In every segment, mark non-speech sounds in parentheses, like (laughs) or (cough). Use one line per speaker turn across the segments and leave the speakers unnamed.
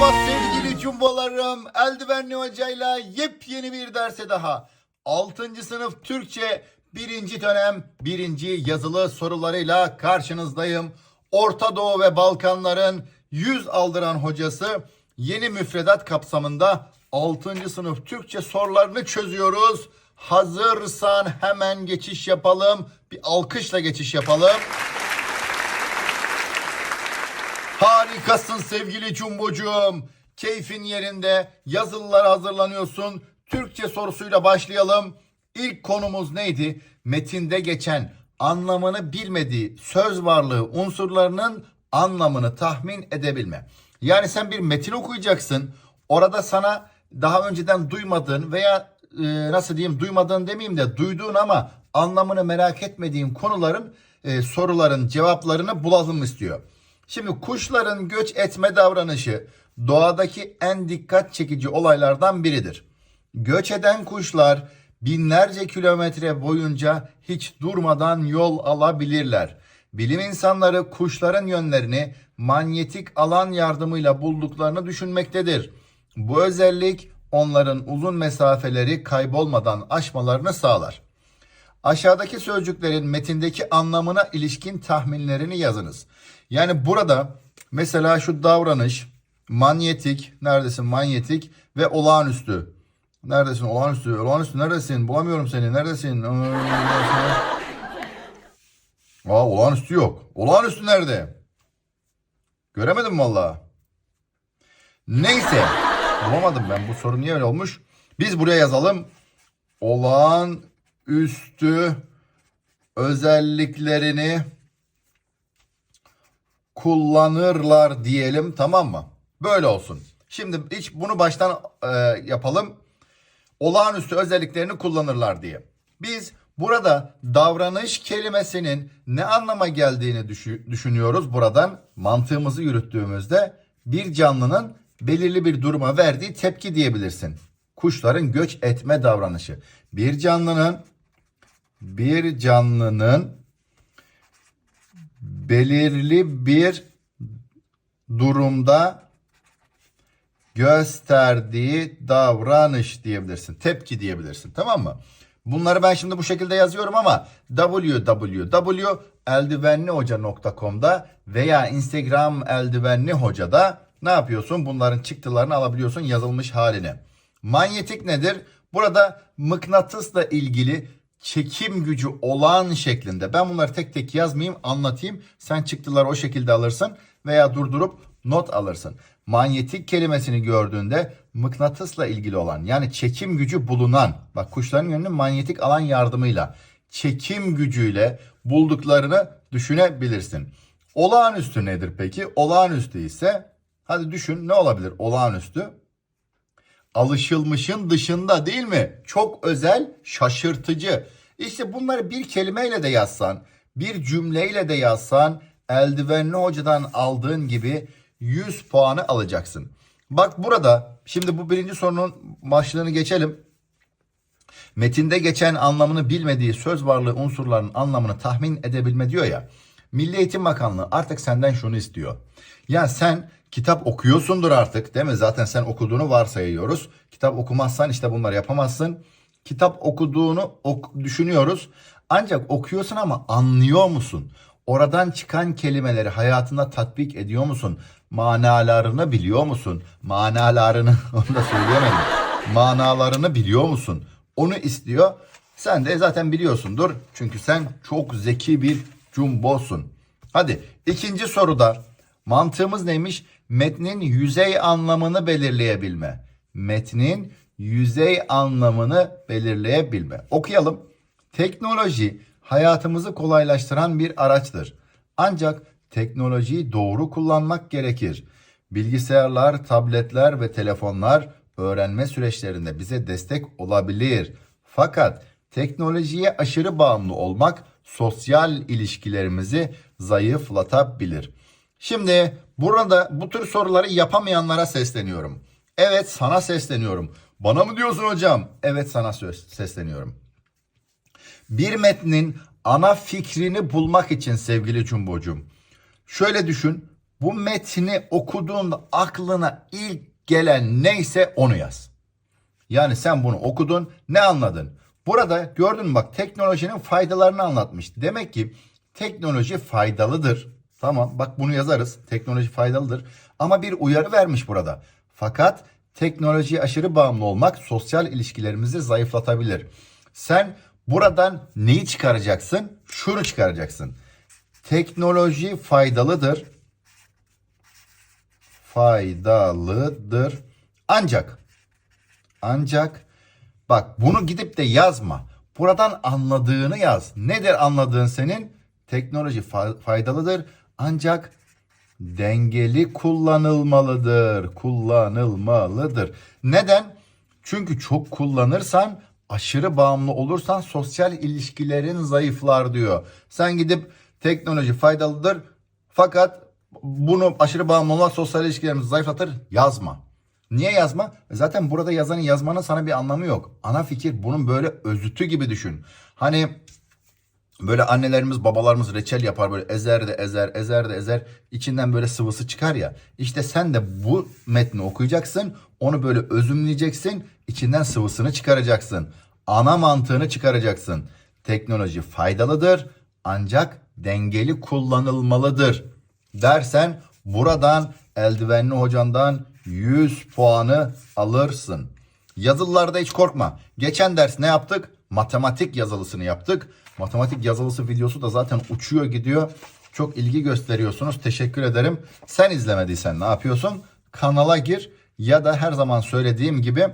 Merhaba sevgili cumbalarım. Eldivenli hocayla yepyeni bir derse daha. 6. sınıf Türkçe 1. dönem 1. yazılı sorularıyla karşınızdayım. Orta Doğu ve Balkanların 100 aldıran hocası yeni müfredat kapsamında 6. sınıf Türkçe sorularını çözüyoruz. Hazırsan hemen geçiş yapalım. Bir alkışla geçiş yapalım. Harikasın sevgili Cumbocuğum. Keyfin yerinde. Yazılılara hazırlanıyorsun. Türkçe sorusuyla başlayalım. İlk konumuz neydi? Metinde geçen anlamını bilmediği söz varlığı unsurlarının anlamını tahmin edebilme. Yani sen bir metin okuyacaksın. Orada sana daha önceden duymadığın veya e, nasıl diyeyim duymadığın demeyeyim de duyduğun ama anlamını merak etmediğin konuların e, soruların cevaplarını bulalım istiyor. Şimdi kuşların göç etme davranışı doğadaki en dikkat çekici olaylardan biridir. Göç eden kuşlar binlerce kilometre boyunca hiç durmadan yol alabilirler. Bilim insanları kuşların yönlerini manyetik alan yardımıyla bulduklarını düşünmektedir. Bu özellik onların uzun mesafeleri kaybolmadan aşmalarını sağlar. Aşağıdaki sözcüklerin metindeki anlamına ilişkin tahminlerini yazınız. Yani burada mesela şu davranış manyetik, neredesin manyetik ve olağanüstü. Neredesin olağanüstü? Olağanüstü neredesin? Bulamıyorum seni. Neredesin? Aa olağanüstü yok. Olağanüstü nerede? Göremedim valla. Neyse. Bulamadım ben. Bu soru niye öyle olmuş? Biz buraya yazalım. Olağan üstü özelliklerini kullanırlar diyelim tamam mı? Böyle olsun. Şimdi hiç bunu baştan e, yapalım. Olağanüstü özelliklerini kullanırlar diye. Biz burada davranış kelimesinin ne anlama geldiğini düşü- düşünüyoruz buradan. Mantığımızı yürüttüğümüzde bir canlının belirli bir duruma verdiği tepki diyebilirsin. Kuşların göç etme davranışı. Bir canlının bir canlının belirli bir durumda gösterdiği davranış diyebilirsin. Tepki diyebilirsin. Tamam mı? Bunları ben şimdi bu şekilde yazıyorum ama www.eldivenlihoca.com'da veya Instagram eldivenli hocada ne yapıyorsun? Bunların çıktılarını alabiliyorsun yazılmış halini. Manyetik nedir? Burada mıknatısla ilgili çekim gücü olan şeklinde. Ben bunları tek tek yazmayayım, anlatayım. Sen çıktıları o şekilde alırsın veya durdurup not alırsın. Manyetik kelimesini gördüğünde mıknatısla ilgili olan yani çekim gücü bulunan bak kuşların yönünü manyetik alan yardımıyla çekim gücüyle bulduklarını düşünebilirsin. Olağanüstü nedir peki? Olağanüstü ise hadi düşün ne olabilir olağanüstü? Alışılmışın dışında değil mi? Çok özel, şaşırtıcı. İşte bunları bir kelimeyle de yazsan, bir cümleyle de yazsan eldivenli hocadan aldığın gibi 100 puanı alacaksın. Bak burada şimdi bu birinci sorunun başlığını geçelim. Metinde geçen anlamını bilmediği söz varlığı unsurların anlamını tahmin edebilme diyor ya. Milli Eğitim Bakanlığı artık senden şunu istiyor. Ya sen kitap okuyorsundur artık değil mi? Zaten sen okuduğunu varsayıyoruz. Kitap okumazsan işte bunları yapamazsın. Kitap okuduğunu ok- düşünüyoruz. Ancak okuyorsun ama anlıyor musun? Oradan çıkan kelimeleri hayatında tatbik ediyor musun? Manalarını biliyor musun? Manalarını (laughs) onu da söyleyemedim. Manalarını biliyor musun? Onu istiyor. Sen de zaten biliyorsundur. Çünkü sen çok zeki bir cumbosun. Hadi ikinci soruda mantığımız neymiş? Metnin yüzey anlamını belirleyebilme. Metnin yüzey anlamını belirleyebilme. Okuyalım. Teknoloji hayatımızı kolaylaştıran bir araçtır. Ancak teknolojiyi doğru kullanmak gerekir. Bilgisayarlar, tabletler ve telefonlar öğrenme süreçlerinde bize destek olabilir. Fakat teknolojiye aşırı bağımlı olmak sosyal ilişkilerimizi zayıflatabilir. Şimdi burada bu tür soruları yapamayanlara sesleniyorum. Evet sana sesleniyorum. Bana mı diyorsun hocam? Evet sana söz sesleniyorum. Bir metnin ana fikrini bulmak için sevgili Cumbocuğum. Şöyle düşün. Bu metni okuduğunda aklına ilk gelen neyse onu yaz. Yani sen bunu okudun ne anladın? Burada gördün mü bak teknolojinin faydalarını anlatmış. Demek ki teknoloji faydalıdır. Tamam bak bunu yazarız. Teknoloji faydalıdır. Ama bir uyarı vermiş burada. Fakat teknolojiye aşırı bağımlı olmak sosyal ilişkilerimizi zayıflatabilir. Sen buradan neyi çıkaracaksın? Şunu çıkaracaksın. Teknoloji faydalıdır. Faydalıdır. Ancak ancak bak bunu gidip de yazma. Buradan anladığını yaz. Nedir anladığın senin? Teknoloji fa- faydalıdır ancak dengeli kullanılmalıdır. Kullanılmalıdır. Neden? Çünkü çok kullanırsan aşırı bağımlı olursan sosyal ilişkilerin zayıflar diyor. Sen gidip teknoloji faydalıdır fakat bunu aşırı bağımlı olmak sosyal ilişkilerimizi zayıflatır yazma. Niye yazma? Zaten burada yazanın yazmanın sana bir anlamı yok. Ana fikir bunun böyle özütü gibi düşün. Hani böyle annelerimiz babalarımız reçel yapar böyle ezer de ezer ezer de ezer içinden böyle sıvısı çıkar ya. İşte sen de bu metni okuyacaksın onu böyle özümleyeceksin içinden sıvısını çıkaracaksın. Ana mantığını çıkaracaksın. Teknoloji faydalıdır ancak dengeli kullanılmalıdır dersen buradan eldivenli hocandan 100 puanı alırsın. Yazılılarda hiç korkma. Geçen ders ne yaptık? Matematik yazılısını yaptık. Matematik yazılısı videosu da zaten uçuyor gidiyor. Çok ilgi gösteriyorsunuz. Teşekkür ederim. Sen izlemediysen ne yapıyorsun? Kanala gir ya da her zaman söylediğim gibi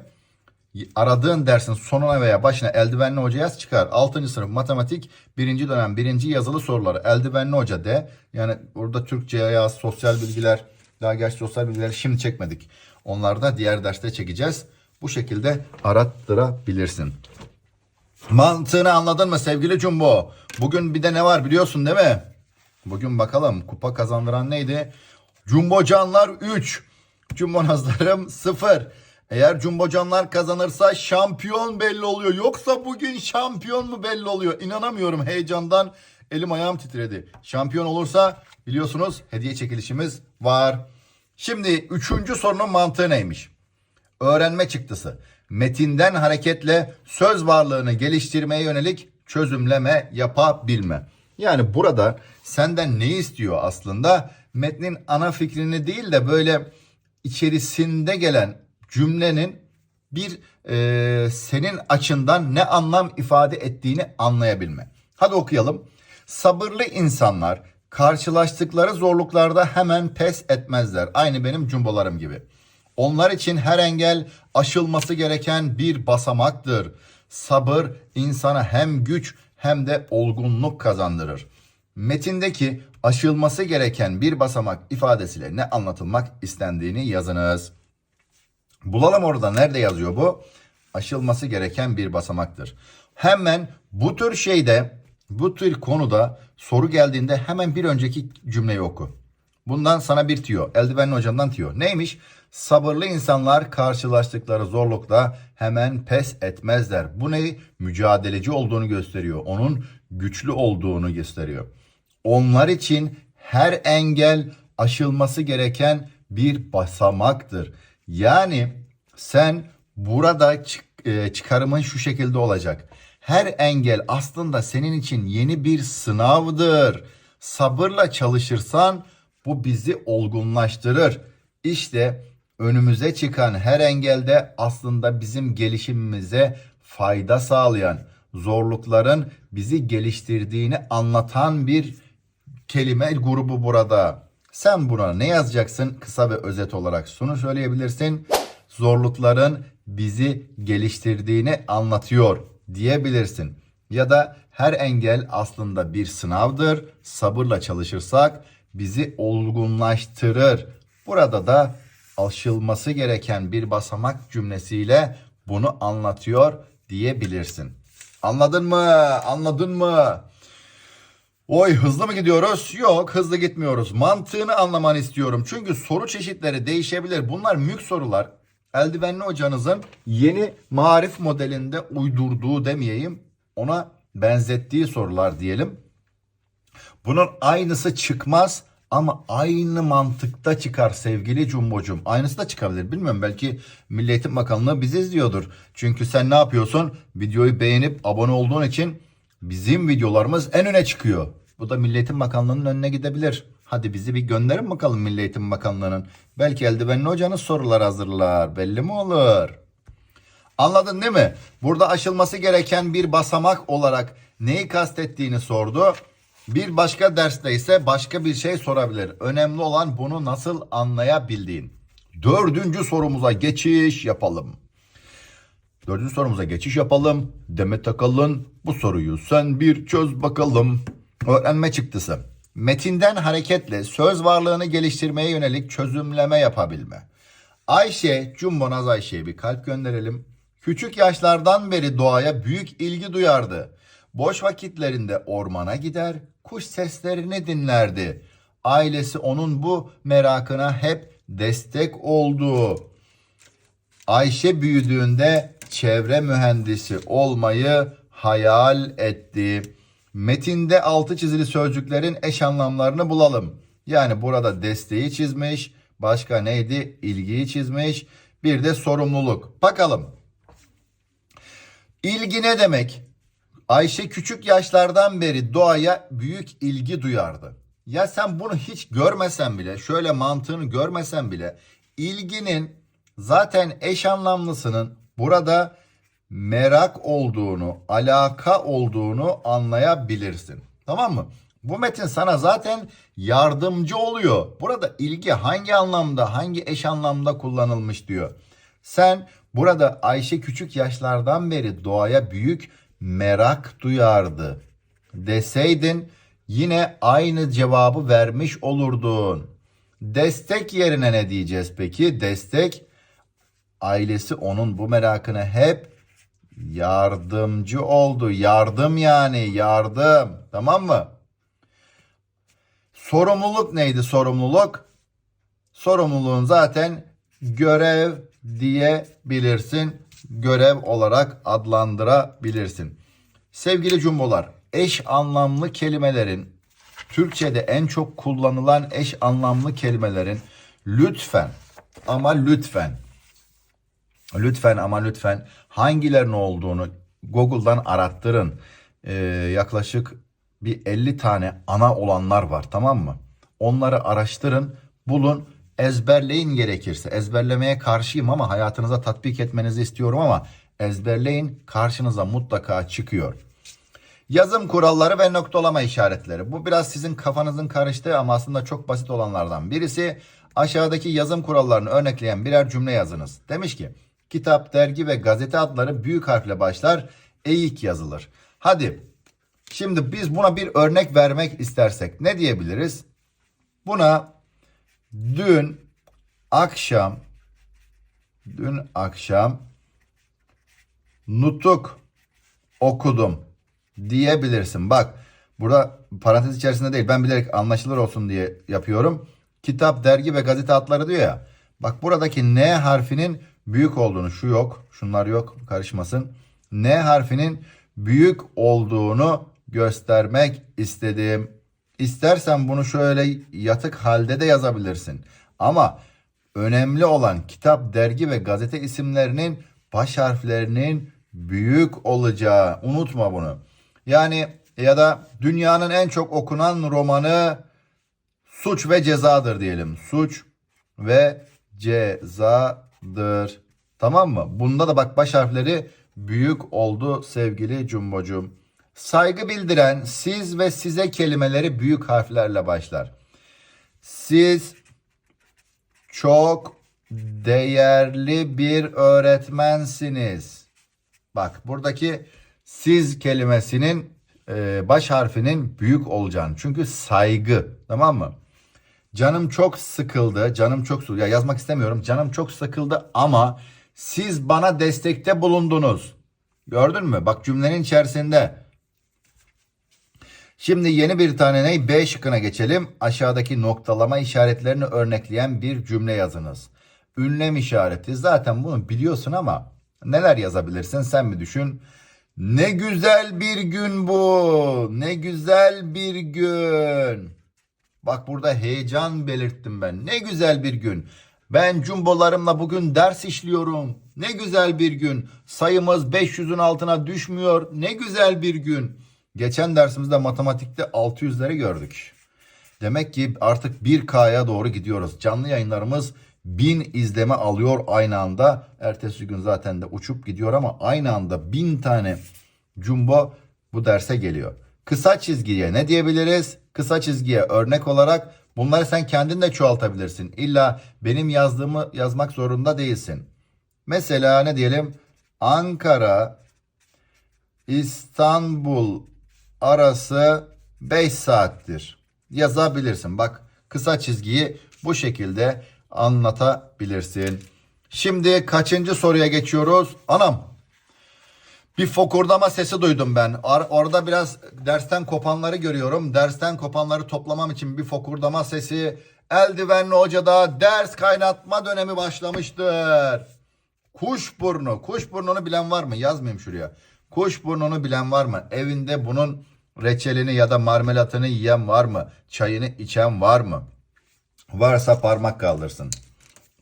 aradığın dersin sonuna veya başına eldivenli hoca yaz çıkar. 6. sınıf matematik 1. dönem 1. yazılı soruları eldivenli hoca de. Yani burada Türkçe yaz, sosyal bilgiler, daha gerçi sosyal bilgileri şimdi çekmedik. Onları da diğer derste çekeceğiz. Bu şekilde arattırabilirsin. Mantığını anladın mı sevgili Cumbo? Bugün bir de ne var biliyorsun değil mi? Bugün bakalım kupa kazandıran neydi? Jumbo Canlar 3. Jumbo Nazlarım 0. Eğer Jumbo Canlar kazanırsa şampiyon belli oluyor. Yoksa bugün şampiyon mu belli oluyor? İnanamıyorum heyecandan elim ayağım titredi. Şampiyon olursa biliyorsunuz hediye çekilişimiz var. Şimdi üçüncü sorunun mantığı neymiş? Öğrenme çıktısı. Metinden hareketle söz varlığını geliştirmeye yönelik çözümleme yapabilme. Yani burada senden ne istiyor aslında? Metnin ana fikrini değil de böyle içerisinde gelen cümlenin bir e, senin açından ne anlam ifade ettiğini anlayabilme. Hadi okuyalım. Sabırlı insanlar karşılaştıkları zorluklarda hemen pes etmezler. Aynı benim cumbolarım gibi. Onlar için her engel aşılması gereken bir basamaktır. Sabır insana hem güç hem de olgunluk kazandırır. Metindeki aşılması gereken bir basamak ifadesiyle ne anlatılmak istendiğini yazınız. Bulalım orada nerede yazıyor bu? Aşılması gereken bir basamaktır. Hemen bu tür şeyde, bu tür konuda soru geldiğinde hemen bir önceki cümleyi oku. Bundan sana bir tüyo. Eldivenli hocamdan tüyo. Neymiş? Sabırlı insanlar karşılaştıkları zorlukla hemen pes etmezler. Bu ne? Mücadeleci olduğunu gösteriyor. Onun güçlü olduğunu gösteriyor. Onlar için her engel aşılması gereken bir basamaktır. Yani sen burada çık, e, çıkarımın şu şekilde olacak. Her engel aslında senin için yeni bir sınavdır. Sabırla çalışırsan bu bizi olgunlaştırır. İşte önümüze çıkan her engelde aslında bizim gelişimimize fayda sağlayan, zorlukların bizi geliştirdiğini anlatan bir kelime grubu burada. Sen buna ne yazacaksın? Kısa ve özet olarak şunu söyleyebilirsin. Zorlukların bizi geliştirdiğini anlatıyor diyebilirsin. Ya da her engel aslında bir sınavdır. Sabırla çalışırsak bizi olgunlaştırır. Burada da aşılması gereken bir basamak cümlesiyle bunu anlatıyor diyebilirsin. Anladın mı? Anladın mı? Oy hızlı mı gidiyoruz? Yok hızlı gitmiyoruz. Mantığını anlamanı istiyorum. Çünkü soru çeşitleri değişebilir. Bunlar mülk sorular. Eldivenli hocanızın yeni marif modelinde uydurduğu demeyeyim. Ona benzettiği sorular diyelim. Bunun aynısı çıkmaz Ama aynı mantıkta çıkar sevgili Cumbocum. Aynısı da çıkabilir. Bilmiyorum belki Milli Eğitim Bakanlığı bizi izliyordur. Çünkü sen ne yapıyorsun? Videoyu beğenip abone olduğun için bizim videolarımız en öne çıkıyor. Bu da Milli Eğitim Bakanlığı'nın önüne gidebilir. Hadi bizi bir gönderin bakalım Milli Eğitim Bakanlığı'nın. Belki eldivenli hocanız sorular hazırlar. Belli mi olur? Anladın değil mi? Burada aşılması gereken bir basamak olarak neyi kastettiğini sordu. Bir başka derste ise başka bir şey sorabilir. Önemli olan bunu nasıl anlayabildiğin. Dördüncü sorumuza geçiş yapalım. Dördüncü sorumuza geçiş yapalım. Demet Akalın bu soruyu sen bir çöz bakalım. Öğrenme çıktısı. Metinden hareketle söz varlığını geliştirmeye yönelik çözümleme yapabilme. Ayşe, Cumbonaz Ayşe'ye bir kalp gönderelim. Küçük yaşlardan beri doğaya büyük ilgi duyardı. Boş vakitlerinde ormana gider, kuş seslerini dinlerdi. Ailesi onun bu merakına hep destek oldu. Ayşe büyüdüğünde çevre mühendisi olmayı hayal etti. Metinde altı çizili sözcüklerin eş anlamlarını bulalım. Yani burada desteği çizmiş, başka neydi? İlgiyi çizmiş, bir de sorumluluk. Bakalım. İlgi ne demek? Ayşe küçük yaşlardan beri doğaya büyük ilgi duyardı. Ya sen bunu hiç görmesen bile, şöyle mantığını görmesen bile ilginin zaten eş anlamlısının burada merak olduğunu, alaka olduğunu anlayabilirsin. Tamam mı? Bu metin sana zaten yardımcı oluyor. Burada ilgi hangi anlamda, hangi eş anlamda kullanılmış diyor. Sen burada Ayşe küçük yaşlardan beri doğaya büyük merak duyardı deseydin yine aynı cevabı vermiş olurdun. Destek yerine ne diyeceğiz peki? Destek ailesi onun bu merakına hep yardımcı oldu. Yardım yani yardım. Tamam mı? Sorumluluk neydi sorumluluk? Sorumluluğun zaten görev diyebilirsin. Görev olarak adlandırabilirsin. Sevgili cumbolar, eş anlamlı kelimelerin Türkçe'de en çok kullanılan eş anlamlı kelimelerin lütfen ama lütfen lütfen ama lütfen hangilerinin olduğunu Google'dan arattırın. Ee, yaklaşık bir 50 tane ana olanlar var tamam mı? Onları araştırın, bulun, ezberleyin gerekirse. Ezberlemeye karşıyım ama hayatınıza tatbik etmenizi istiyorum ama ezberleyin karşınıza mutlaka çıkıyor. Yazım kuralları ve noktalama işaretleri. Bu biraz sizin kafanızın karıştığı ama aslında çok basit olanlardan birisi. Aşağıdaki yazım kurallarını örnekleyen birer cümle yazınız. Demiş ki kitap, dergi ve gazete adları büyük harfle başlar, eğik yazılır. Hadi şimdi biz buna bir örnek vermek istersek ne diyebiliriz? Buna dün akşam dün akşam nutuk okudum diyebilirsin. Bak burada parantez içerisinde değil ben bilerek anlaşılır olsun diye yapıyorum. Kitap, dergi ve gazete adları diyor ya. Bak buradaki N harfinin büyük olduğunu şu yok şunlar yok karışmasın. N harfinin büyük olduğunu göstermek istedim. İstersen bunu şöyle yatık halde de yazabilirsin. Ama önemli olan kitap, dergi ve gazete isimlerinin baş harflerinin büyük olacağı. Unutma bunu. Yani ya da dünyanın en çok okunan romanı Suç ve Cezadır diyelim. Suç ve Cezadır. Tamam mı? Bunda da bak baş harfleri büyük oldu sevgili Cumbocum. Saygı bildiren siz ve size kelimeleri büyük harflerle başlar. Siz çok değerli bir öğretmensiniz. Bak buradaki siz kelimesinin e, baş harfinin büyük olacağını. Çünkü saygı tamam mı? Canım çok sıkıldı. Canım çok sıkıldı. Ya yazmak istemiyorum. Canım çok sıkıldı ama siz bana destekte bulundunuz. Gördün mü? Bak cümlenin içerisinde. Şimdi yeni bir tane ne? B şıkkına geçelim. Aşağıdaki noktalama işaretlerini örnekleyen bir cümle yazınız. Ünlem işareti. Zaten bunu biliyorsun ama neler yazabilirsin sen mi düşün? Ne güzel bir gün bu. Ne güzel bir gün. Bak burada heyecan belirttim ben. Ne güzel bir gün. Ben cumbolarımla bugün ders işliyorum. Ne güzel bir gün. Sayımız 500'ün altına düşmüyor. Ne güzel bir gün. Geçen dersimizde matematikte 600'leri gördük. Demek ki artık 1K'ya doğru gidiyoruz. Canlı yayınlarımız 1000 izleme alıyor aynı anda. Ertesi gün zaten de uçup gidiyor ama aynı anda 1000 tane jumbo bu derse geliyor. Kısa çizgiye ne diyebiliriz? Kısa çizgiye örnek olarak bunları sen kendin de çoğaltabilirsin. İlla benim yazdığımı yazmak zorunda değilsin. Mesela ne diyelim? Ankara İstanbul arası 5 saattir. Yazabilirsin. Bak kısa çizgiyi bu şekilde anlatabilirsin. Şimdi kaçıncı soruya geçiyoruz? Anam bir fokurdama sesi duydum ben. Ar- orada biraz dersten kopanları görüyorum. Dersten kopanları toplamam için bir fokurdama sesi. Eldivenli hocada ders kaynatma dönemi başlamıştır. Kuşburnu. Kuşburnunu bilen var mı? Yazmayayım şuraya. Kuşburnunu bilen var mı? Evinde bunun reçelini ya da marmelatını yiyen var mı? Çayını içen var mı? Varsa parmak kaldırsın.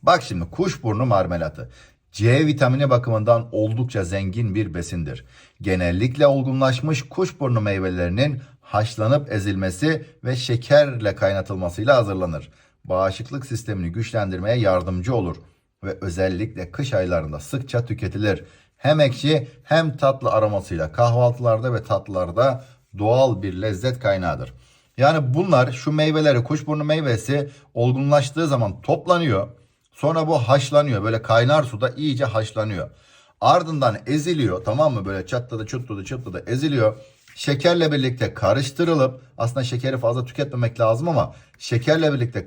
Bak şimdi kuşburnu marmelatı. C vitamini bakımından oldukça zengin bir besindir. Genellikle olgunlaşmış kuşburnu meyvelerinin haşlanıp ezilmesi ve şekerle kaynatılmasıyla hazırlanır. Bağışıklık sistemini güçlendirmeye yardımcı olur ve özellikle kış aylarında sıkça tüketilir. Hem ekşi hem tatlı aromasıyla kahvaltılarda ve tatlılarda doğal bir lezzet kaynağıdır. Yani bunlar şu meyveleri kuşburnu meyvesi olgunlaştığı zaman toplanıyor. Sonra bu haşlanıyor. Böyle kaynar suda iyice haşlanıyor. Ardından eziliyor tamam mı? Böyle çatladı çutladı çutladı eziliyor. Şekerle birlikte karıştırılıp aslında şekeri fazla tüketmemek lazım ama şekerle birlikte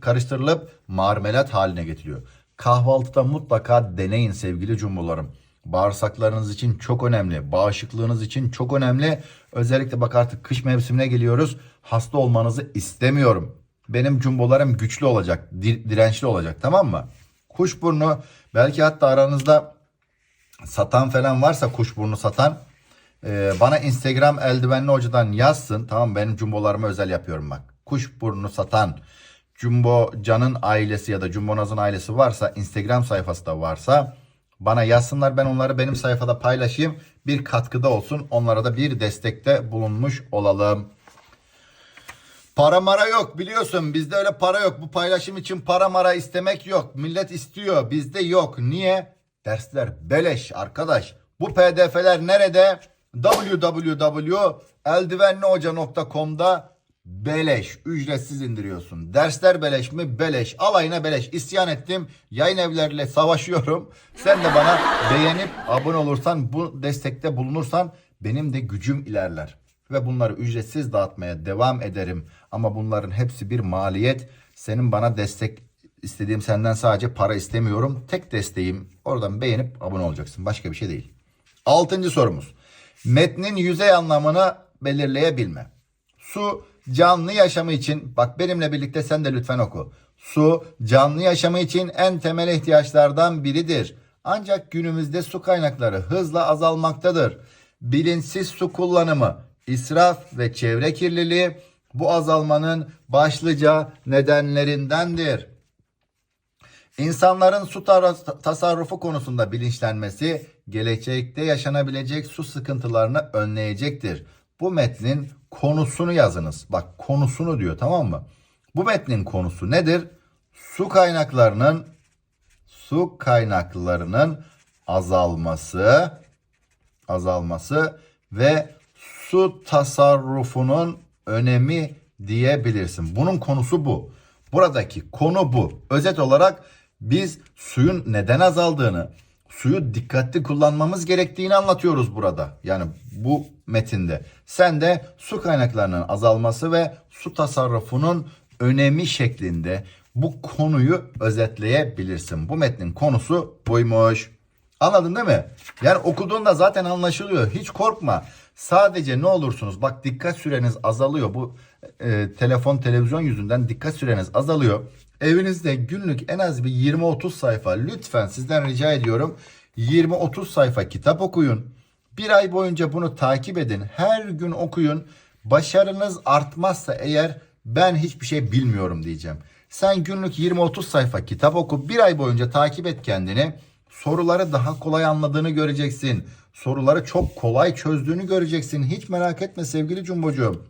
karıştırılıp marmelat haline getiriyor. Kahvaltıda mutlaka deneyin sevgili cumbularım. Bağırsaklarınız için çok önemli. Bağışıklığınız için çok önemli. Özellikle bak artık kış mevsimine geliyoruz. Hasta olmanızı istemiyorum. Benim cumbolarım güçlü olacak, di- dirençli olacak tamam mı? Kuşburnu belki hatta aranızda satan falan varsa kuşburnu satan e, bana Instagram eldivenli hocadan yazsın. Tamam benim cumbolarıma özel yapıyorum bak. Kuşburnu satan Jumbo Can'ın ailesi ya da Jumbo Naz'ın ailesi varsa Instagram sayfası da varsa bana yazsınlar ben onları benim sayfada paylaşayım. Bir katkıda olsun onlara da bir destekte bulunmuş olalım. Para mara yok biliyorsun bizde öyle para yok. Bu paylaşım için para mara istemek yok. Millet istiyor bizde yok. Niye? Dersler beleş arkadaş. Bu pdf'ler nerede? www.eldivenlihoca.com'da beleş ücretsiz indiriyorsun. Dersler beleş mi? Beleş. Alayına beleş. İsyan ettim. Yayın evleriyle savaşıyorum. Sen de bana beğenip abone olursan bu destekte bulunursan benim de gücüm ilerler ve bunları ücretsiz dağıtmaya devam ederim. Ama bunların hepsi bir maliyet. Senin bana destek istediğim senden sadece para istemiyorum. Tek desteğim oradan beğenip abone olacaksın. Başka bir şey değil. Altıncı sorumuz. Metnin yüzey anlamını belirleyebilme. Su canlı yaşamı için bak benimle birlikte sen de lütfen oku. Su canlı yaşamı için en temel ihtiyaçlardan biridir. Ancak günümüzde su kaynakları hızla azalmaktadır. Bilinçsiz su kullanımı, israf ve çevre kirliliği bu azalmanın başlıca nedenlerindendir. İnsanların su tasarrufu konusunda bilinçlenmesi gelecekte yaşanabilecek su sıkıntılarını önleyecektir. Bu metnin konusunu yazınız. Bak konusunu diyor tamam mı? Bu metnin konusu nedir? Su kaynaklarının su kaynaklarının azalması azalması ve su tasarrufunun önemi diyebilirsin. Bunun konusu bu. Buradaki konu bu. Özet olarak biz suyun neden azaldığını, suyu dikkatli kullanmamız gerektiğini anlatıyoruz burada. Yani bu metinde. Sen de su kaynaklarının azalması ve su tasarrufunun önemi şeklinde bu konuyu özetleyebilirsin. Bu metnin konusu buymuş. Anladın değil mi? Yani okuduğunda zaten anlaşılıyor. Hiç korkma. Sadece ne olursunuz bak dikkat süreniz azalıyor. Bu e, telefon televizyon yüzünden dikkat süreniz azalıyor. Evinizde günlük en az bir 20-30 sayfa lütfen sizden rica ediyorum. 20-30 sayfa kitap okuyun. Bir ay boyunca bunu takip edin. Her gün okuyun. Başarınız artmazsa eğer Ben hiçbir şey bilmiyorum diyeceğim. Sen günlük 20-30 sayfa kitap oku. Bir ay boyunca takip et kendini. Soruları daha kolay anladığını göreceksin. Soruları çok kolay çözdüğünü göreceksin. Hiç merak etme sevgili Cumbocuğum.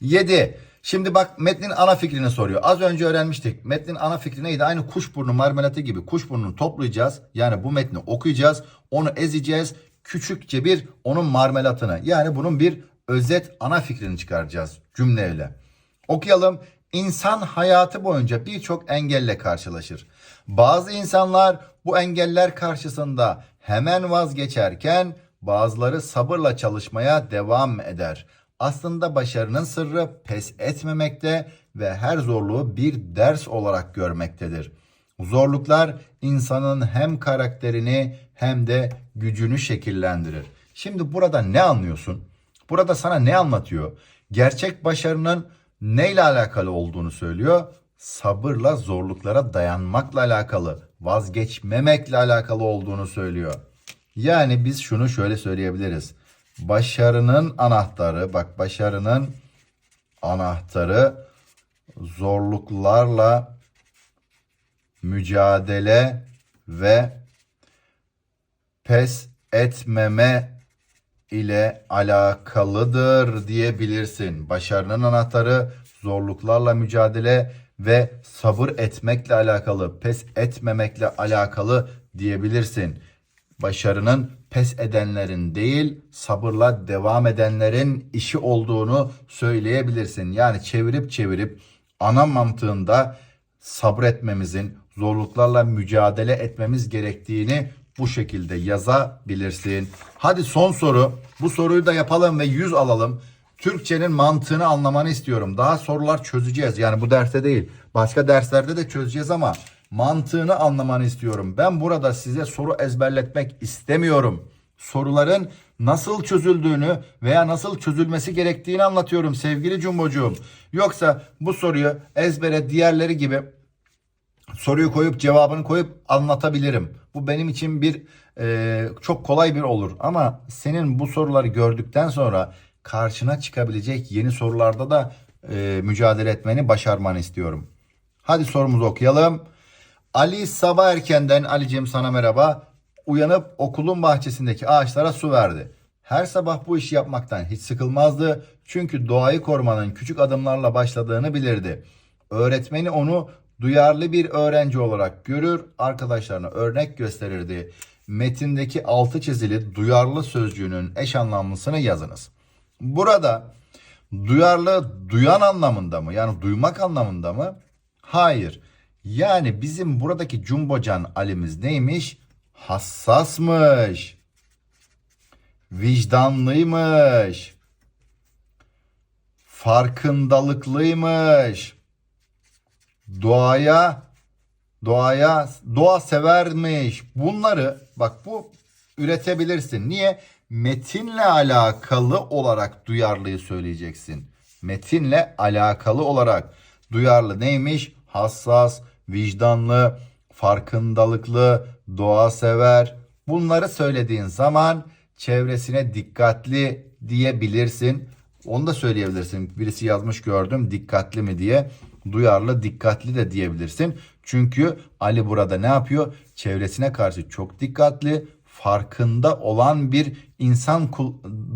7. Şimdi bak metnin ana fikrini soruyor. Az önce öğrenmiştik. Metnin ana fikri neydi? Aynı kuşburnu marmelatı gibi kuşburnunu toplayacağız. Yani bu metni okuyacağız. Onu ezeceğiz. Küçükçe bir onun marmelatını. Yani bunun bir özet ana fikrini çıkaracağız cümleyle. Okuyalım. İnsan hayatı boyunca birçok engelle karşılaşır. Bazı insanlar bu engeller karşısında hemen vazgeçerken bazıları sabırla çalışmaya devam eder. Aslında başarının sırrı pes etmemekte ve her zorluğu bir ders olarak görmektedir. Zorluklar insanın hem karakterini hem de gücünü şekillendirir. Şimdi burada ne anlıyorsun? Burada sana ne anlatıyor? Gerçek başarının neyle alakalı olduğunu söylüyor. Sabırla zorluklara dayanmakla alakalı, vazgeçmemekle alakalı olduğunu söylüyor. Yani biz şunu şöyle söyleyebiliriz. Başarının anahtarı, bak başarının anahtarı zorluklarla mücadele ve pes etmeme ile alakalıdır diyebilirsin. Başarının anahtarı zorluklarla mücadele ve sabır etmekle alakalı, pes etmemekle alakalı diyebilirsin. Başarının pes edenlerin değil, sabırla devam edenlerin işi olduğunu söyleyebilirsin. Yani çevirip çevirip ana mantığında sabretmemizin, zorluklarla mücadele etmemiz gerektiğini bu şekilde yazabilirsin. Hadi son soru. Bu soruyu da yapalım ve 100 alalım. Türkçenin mantığını anlamanı istiyorum. Daha sorular çözeceğiz. Yani bu derste değil. Başka derslerde de çözeceğiz ama mantığını anlamanı istiyorum. Ben burada size soru ezberletmek istemiyorum. Soruların nasıl çözüldüğünü veya nasıl çözülmesi gerektiğini anlatıyorum sevgili Cumbocuğum. Yoksa bu soruyu ezbere diğerleri gibi soruyu koyup cevabını koyup anlatabilirim. Bu benim için bir e, çok kolay bir olur. Ama senin bu soruları gördükten sonra karşına çıkabilecek yeni sorularda da e, mücadele etmeni başarmanı istiyorum. Hadi sorumuzu okuyalım. Ali sabah erkenden Ali'cim sana merhaba. Uyanıp okulun bahçesindeki ağaçlara su verdi. Her sabah bu işi yapmaktan hiç sıkılmazdı. Çünkü doğayı korumanın küçük adımlarla başladığını bilirdi. Öğretmeni onu duyarlı bir öğrenci olarak görür, arkadaşlarına örnek gösterirdi. Metindeki altı çizili duyarlı sözcüğünün eş anlamlısını yazınız. Burada duyarlı duyan anlamında mı? Yani duymak anlamında mı? Hayır. Yani bizim buradaki Cumbocan Ali'miz neymiş? Hassasmış. Vicdanlıymış. Farkındalıklıymış. Doğaya doğaya doğa severmiş. Bunları bak bu üretebilirsin. Niye? Metinle alakalı olarak duyarlıyı söyleyeceksin. Metinle alakalı olarak duyarlı neymiş? Hassas, vicdanlı, farkındalıklı, doğa sever. Bunları söylediğin zaman çevresine dikkatli diyebilirsin. Onu da söyleyebilirsin. Birisi yazmış gördüm dikkatli mi diye. Duyarlı, dikkatli de diyebilirsin. Çünkü Ali burada ne yapıyor? Çevresine karşı çok dikkatli, farkında olan bir insan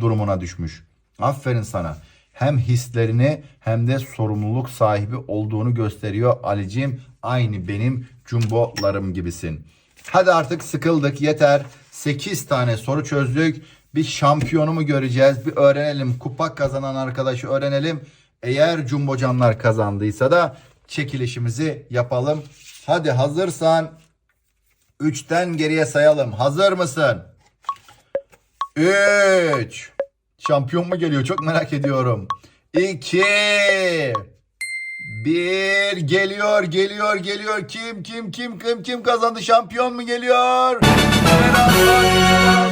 durumuna düşmüş. Aferin sana. Hem hislerini hem de sorumluluk sahibi olduğunu gösteriyor Ali'ciğim. Aynı benim cumbolarım gibisin. Hadi artık sıkıldık yeter. 8 tane soru çözdük. Bir şampiyonu mu göreceğiz? Bir öğrenelim. Kupa kazanan arkadaşı öğrenelim. Eğer cumbocanlar kazandıysa da çekilişimizi yapalım. Hadi hazırsan 3'ten geriye sayalım. Hazır mısın? 3 Şampiyon mu geliyor? Çok merak ediyorum. 2 1 geliyor, geliyor, geliyor. Kim, kim, kim, kim, kim kazandı? Şampiyon mu geliyor?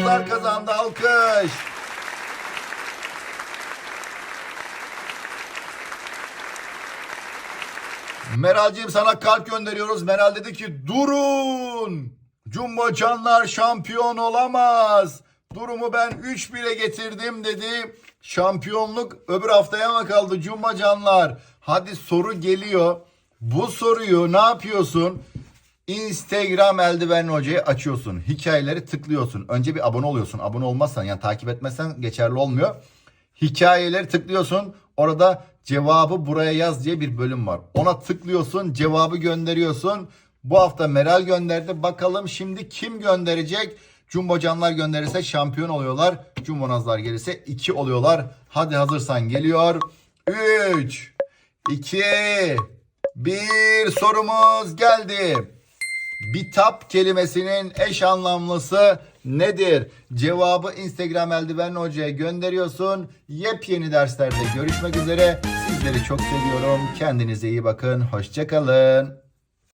Merallar kazandı. Alkış. Meral'cim sana kalp gönderiyoruz. Meral dedi ki durun. Jumbo Canlar şampiyon olamaz. Durumu ben 3-1'e getirdim dedi. Şampiyonluk öbür haftaya mı kaldı Cumbacanlar? Hadi soru geliyor. Bu soruyu ne yapıyorsun? Instagram eldivenli hocayı açıyorsun. Hikayeleri tıklıyorsun. Önce bir abone oluyorsun. Abone olmazsan yani takip etmezsen geçerli olmuyor. Hikayeleri tıklıyorsun. Orada cevabı buraya yaz diye bir bölüm var. Ona tıklıyorsun. Cevabı gönderiyorsun. Bu hafta Meral gönderdi. Bakalım şimdi kim gönderecek? Cumbocanlar gönderirse şampiyon oluyorlar. Cumbonazlar gelirse 2 oluyorlar. Hadi hazırsan geliyor. 3 2 1 sorumuz geldi. Bitap kelimesinin eş anlamlısı nedir? Cevabı Instagram eldivenli hocaya gönderiyorsun. Yepyeni derslerde görüşmek üzere. Sizleri çok seviyorum. Kendinize iyi bakın. Hoşçakalın.